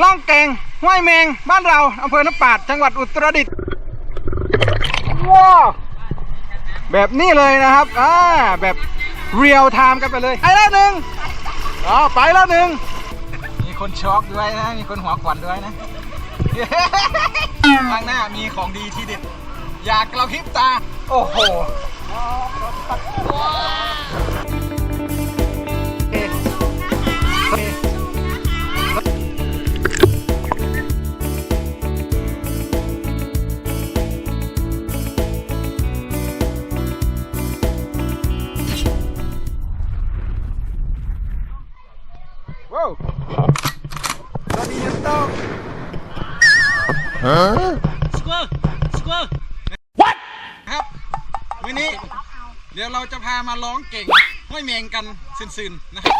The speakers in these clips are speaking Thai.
ล่องแกงห้วยแมงบ้านเราอำเภอน้ำปาดจังหวัดอุตรดิตถ์ว้าวแบบนี้เลยนะครับอ่าแบบเรียลไทม์กันไปเลยไปแล้วหนึ่งอ๋อไปแล้วหนึ่งมีคนช็อกด้วยนะ มีคนหัวขวัญด้วยนะข้างหน้ามีของดีที่เด็ดอยากกระพริบตา โอ้โห ว้าวตอนนี้ยังต้องครับวันนี้ เดี๋ยวเราจะพามาร้องเก่งห้อยเมงกันซึนๆนะครับ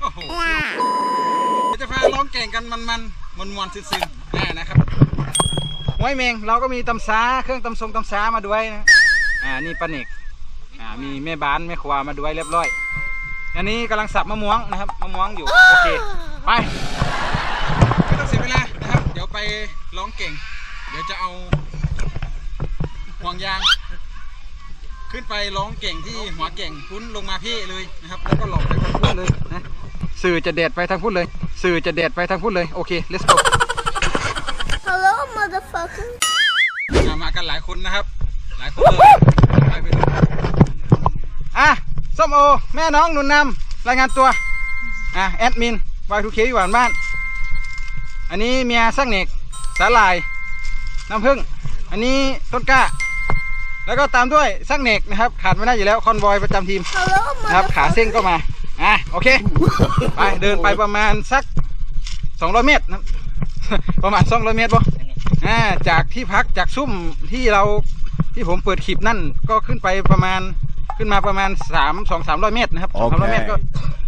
โอ้โหเดี๋ยวจะพาร้องเก่งกันมันๆมวนมวนๆซึนๆอ่านะครับห้อยเมงเราก็มีตำซาเครื่องตำทรงตำซามาด้วยนะอ่านี่ปลาเนกอ่ามีแม่บ้านแม่ครัวมาด้วยเรียบร้อย อันนี้กำลังสับมะม่วงนะครับมะม่วงอยู่โอเคไปไม่ต้องเสียเวลานะครับ เดี๋ยวไปร้องเก่ง เดี๋ยวจะเอาห่วงยาง ขึ้นไปร้องเก่งที่หัวเก่งพุ้นลงมาพี่เลยนะครับ แล้วก็หลอกไปทางพุ้นเลยนะสื่อจะเด็ดไปทางพุ้นเลย สื่อจะเด็ดไปทางพุ้นเลยโอเค let's go Hello, motherfucker. อะมากันหลายคนนะครับ หลายคนเลยไปไปดูอะ ส้มโอ แม่น้องหนุนนำรายงานตัว อะ แอดมินวายทูเคหวานบ้าน อันนี้เมียสักเนกสาลาย น้ำผึ้ง อันนี้ต้นกล้า แล้วก็ตามด้วยสักเนกนะครับ ขาดไม่ได้อยู่แล้วคอนวอยประจำทีมนะครับ ขาเส้นก็มา อะ โอเค ไป เดินไปประมาณสัก 200 เมตรนะประมาณ200เมตรป่ะอ่า จากที่พักจากซุ้มที่เราที่ผมเปิดคลิปนั่นก็ขึ้นไปประมาณ ขึ้นมาประมาณ3 2 300เมตรนะครับ2 300เมตรก็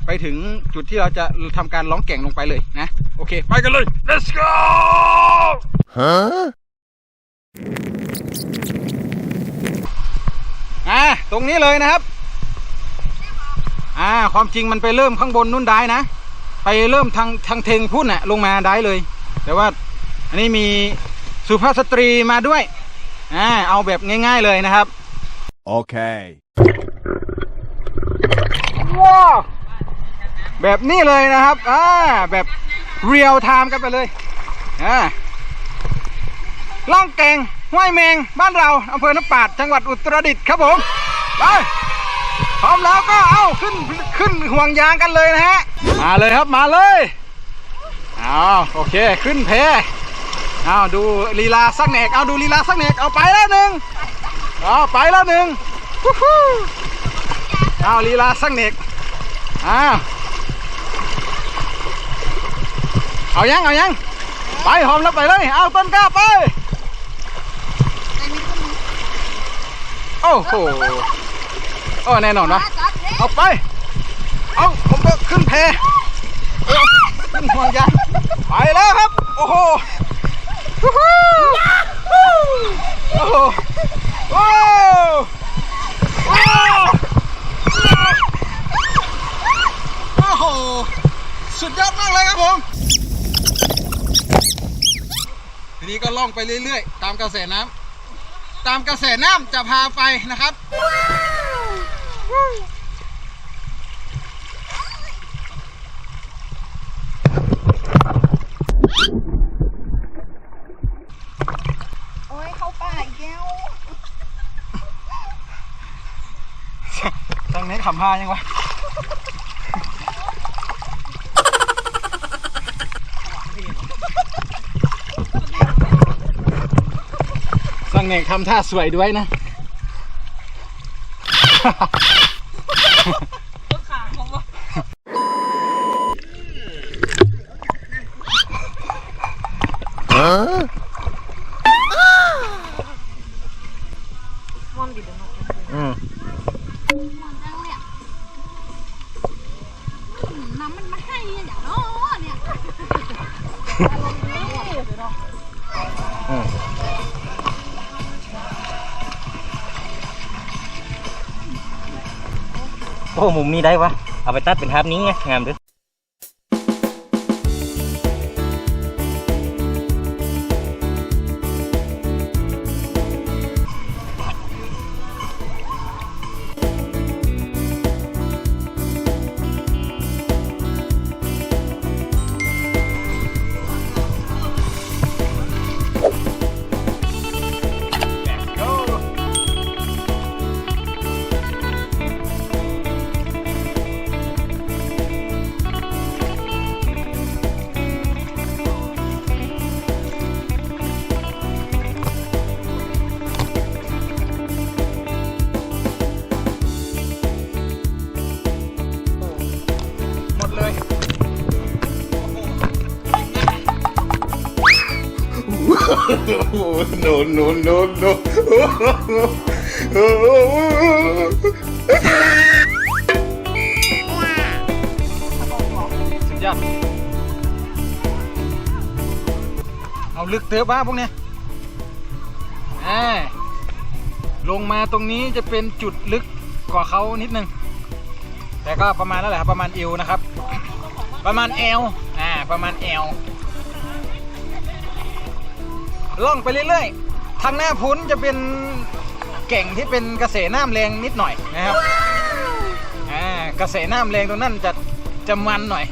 ไปถึงจุดที่เราจะทำการร้องแก่งลงไปเลยนะ โอเค ไปกันเลย let's go Huh? อ่าตรงนี้เลยนะครับอ่าความจริงมันไปเริ่มข้างบนนู่นได้นะ ไปเริ่มทางทางเทงพุ่นน่ะลงมาได้เลย แต่ว่าอันนี้มีสุภาพสตรีมาด้วยอ่าเอาแบบง่าย ๆเลยนะครับ Okay. ว้าวแบบนี้เลยนะครับ อ่า แบบเรียลไทม์กันไปเลย อ่าล่องแกงห้วยแมงบ้านเราอำเภอน้ำปาดจังหวัดอุตรดิตถ์ครับผมไปพร้อมแล้วก็เอาขึ้นขึ้นห่วงยางกันเลยนะฮะ มาเลยครับมาเลยเอาโอเคขึ้นเพเอาดูลีลาสักเนกเอาดูลีลาสักเนกเอาไปแล้วหนึ่งเอาไปแล้วหนึ่ง เอาลีลาสักเนกเอาเอายังเอายังไปหอมแล้วไปเลยเอาต้นกล้าไปโอ้โหโอ้แน่นอนวะเอาไปเอาผมก็ขึ้นแพขึ้นห่วงยางไปแล้วครับ โอ้โหโอ้โหวว้าวโอ้โห สุดยอดมากเลยครับผมทีนี้ก็ล่องไปเรื่อยๆ ตามกระแสน้ำตามกระแสน้ำจะพาไปนะครับ โอ้ยเข้าป่าอีกแล้วตรงนี้ขำพายังวะ สังเนกทำท่าสวยด้วยนะ อ้มุมนี้ได้วะเอาไปตัดเป็นภาพนี้ไงงามด้วย no, no, no, no. สุดยอดเอาลึกเติบว่าพวกเนี้ยอ่าลงมาตรงนี้จะเป็นจุดลึกกว่าเขานิดนึง แต่ก็ประมาณนั่นแหละครับประมาณเอวนะครับ ประมาณเอวอ่าประมาณเอว ล่องไปเรื่อยๆ ทางหน้าพุ้นจะเป็นเก่งที่เป็นกระแสน้ำแรงนิดหน่อยนะครับอ่ากระแสน้ำแรงตรงนั้นจะจะมันหน่อย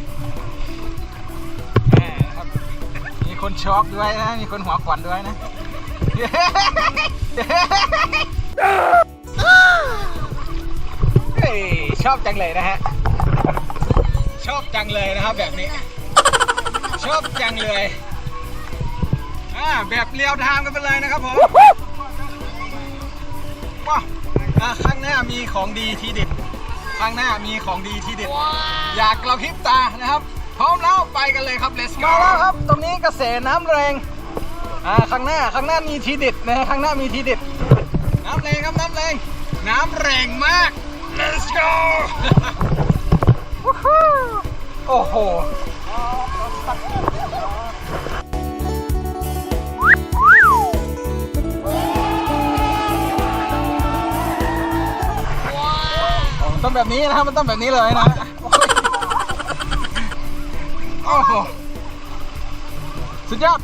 อ่าครับมีคนช็อกด้วยนะ มีคนหัวขวัญด้วยนะเฮ้ยชอบจังเลยนะฮะ ชอบจังเลยนะครับแบบนี้ ชอบจังเลยอ่า แบบเรียวทางกันไปเลยนะครับผมว้าวอ่าข้างหน้ามีของดีทีเด็ดข้างหน้ามีของดีทีเด็ดอยากกระพริบตานะครับ พร้อมแล้วไปกันเลยครับ let's go มาแล้วครับ ตรงนี้กระแสน้ำแรงอ่าข้างหน้าข้างหน้ามีทีเด็ดนะฮะข้างหน้ามีทีเด็ดน้ำแรงครับน้ำแรงน้ำแรงมาก let's go วู้ฮู้โอ้โห มันต้องแบบนี้นะมันต้องแบบนี้เลยนะโอ้โหสุดยอด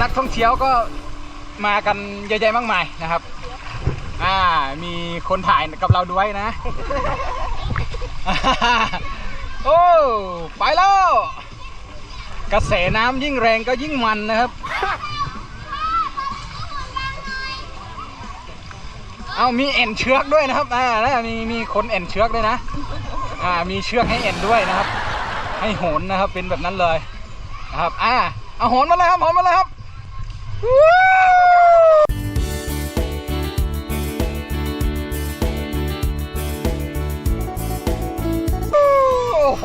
นักท่องเที่ยวก็มากันเยอะแยะมากมายนะครับ อ่า มีคนถ่ายกับเราด้วยนะ โอ้ ไปแล้ว กระแสน้ำยิ่งแรงก็ยิ่งมันนะครับ เอามีเอ็นเชือกด้วยนะครับอ่าแล้วมีมีคนเอ็นเชือกด้วยนะ อ่ามีเชือกให้เอ็นด้วยนะครับ ให้โหนนะครับเป็นแบบนั้นเลยนะครับอ่าเอาโหนมาเลยครับโหนมาเลยครับโอ้โห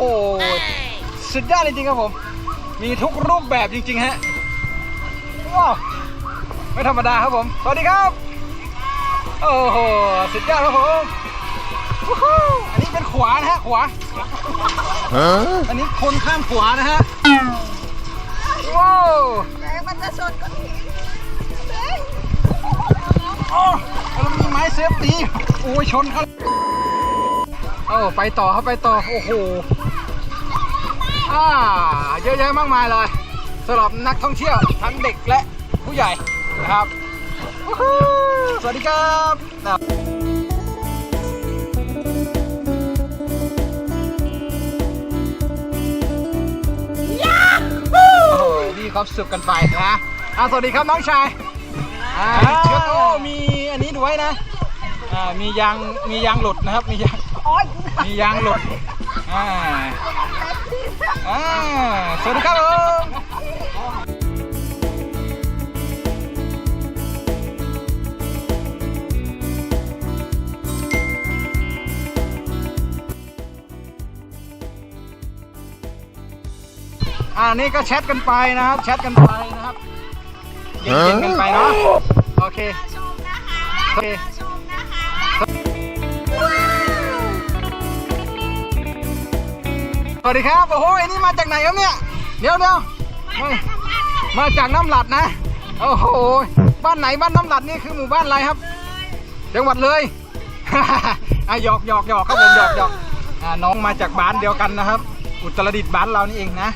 สุดยอดจริงๆครับผม มีทุกรูปแบบจริงๆฮะว้าวไม่ธรรมดาครับผม สวัสดีครับ โอ้โห สุดยอดครับผมวู้ฮู้อันนี้เป็นขวานะฮะ ขวา Huh? อันนี้คนข้ามขวานะฮะ ว้าวมันจะชนก็ทิ้งโอ้แล้วมีไม้เซฟตี้โอ้ยชนเขาเออไปต่อครับไปต่อ โอ้โหอ่าเยอะแยะมากมายเลยสำหรับนักท่องเที่ยวทั้งเด็กและผู้ใหญ่นะครับวู้ฮู้ สวัสดีครับนะครับโอ้โหมีความสุขกันไปนะอ่าสวัสดีครับน้องชายอ่าเชือกโอ้มีอันนี้ด้วยนะ อ่า มียาง มียางหลุดนะครับ มียางมียางหลุด อ่า อ่า สวัสดีครับผม อ่านี่ก็แชทกันไปนะครับ แชทกันไปนะครับเย็นๆกันไปเนาะโอเคชมนะคะโอเคชมนะคะสวัสดีครับ โอ้โหไอ้นี่มาจากไหนครับเนี่ย เดี๋ยวเดี๋ยวมามาจากน้ำหลัดนะ โอ้โห บ้านไหนบ้านน้ำหลัดนี่คือหมู่บ้านอะไรครับ จังหวัดเลยอะหยอกหยอกหยอกครับผมหยอกหยอกอ่าน้องมาจากบ้านเดียวกันนะครับ อุตรดิตถ์บ้านเรานี่เองนะ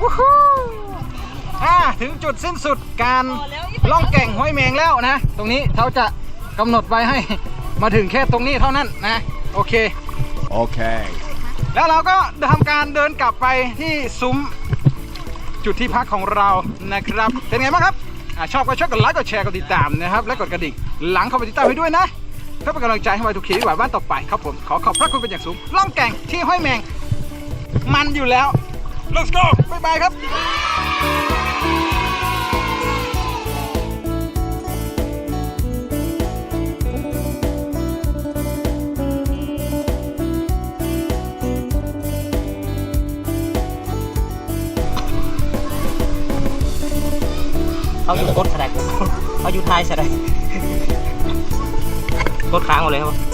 วู้ฮู้อ่าถึงจุดสิ้นสุดการล่องแก่งห้วยแมงแล้วนะ ตรงนี้เขาจะกำหนดไว้ให้มาถึงแค่ตรงนี้เท่านั้นนะโอเค Okay. แล้วเราก็ทำการเดินกลับไปที่ซุ้มจุดที่พักของเรานะครับ เป็นไงบ้างครับอาชอบก็ช่วยกดไลค์กดแชร์กดติดตามนะครับ และกดกระดิ่งหลังเข้าไปติดตามให้ด้วยนะเพื่อเป็นกำลังใจให้ไว้ทุกคลิปที่หวานบ้านต่อไปครับผมขอขอบพระคุณเป็นอย่างสูงล่องแก่งที่ห้อยแมง มันอยู่แล้ว let's go บ๊ายบายครับเขาอยู่กดสะไดเขาอยู่ท้ายสะไดกดค้างหมดเลยครับ